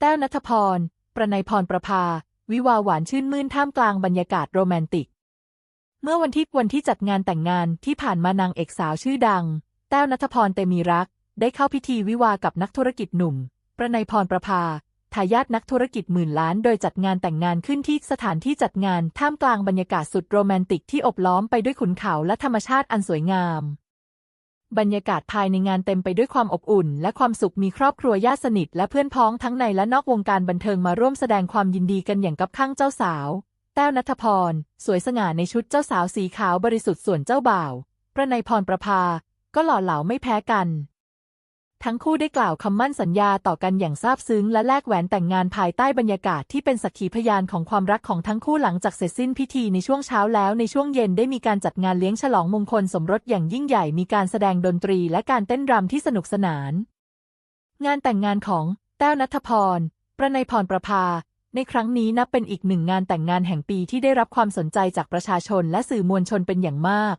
แต้วนัทพร ประนัยพรประภา วิวาหวานชื่นมื่นท่ามกลางบรรยากาศโรแมนติก เมื่อวันที่วันที่จัดงานแต่งงานที่ผ่านมานางเอกสาวชื่อดัง แต้วนัทพรเตมีรัก ได้เข้าพิธีวิวากับนักธุรกิจหนุ่ม ประนัยพรประภา ทายาทนักธุรกิจหมื่นล้าน โดยจัดงานแต่งงานขึ้นที่สถานที่จัดงานท่ามกลางบรรยากาศสุดโรแมนติกที่อบล้อมไปด้วยขุนเขาและธรรมชาติอันสวยงาม บรรยากาศภายในงานเต็มไปด้วยความอบอุ่น และความสุขมีครอบครัวญาติสนิท และเพื่อนพ้องทั้งในและนอกวงการบันเทิงมาร่วมแสดงความยินดีกันอย่างกับข้างเจ้าสาว แต้วนัทพร สวยสง่าในชุดเจ้าสาวสีขาวบริสุทธิ์ส่วนเจ้าบ่าว ประนัยพรประภา ก็หล่อเหลาไม่แพ้กัน ทั้งคู่ได้กล่าวคำมั่นสัญญาต่อกันอย่างซาบซึ้งและแลกแหวนแต่งงานภายใต้บรรยากาศที่เป็นสักขีพยานของความรักของทั้งคู่หลังจากเสร็จสิ้นพิธีในช่วงเช้าแล้วในช่วงเย็นได้มีการจัดงานเลี้ยงฉลองมงคลสมรสอย่างยิ่งใหญ่มีการแสดงดนตรีและการเต้นรำที่สนุกสนาน งานแต่งงานของแต้วนัทพร ประนัยพรประภา ในครั้งนี้นับเป็นอีกหนึ่งงานแต่งงานแห่งปีที่ได้รับความสนใจจากประชาชนและสื่อมวลชนเป็นอย่างมาก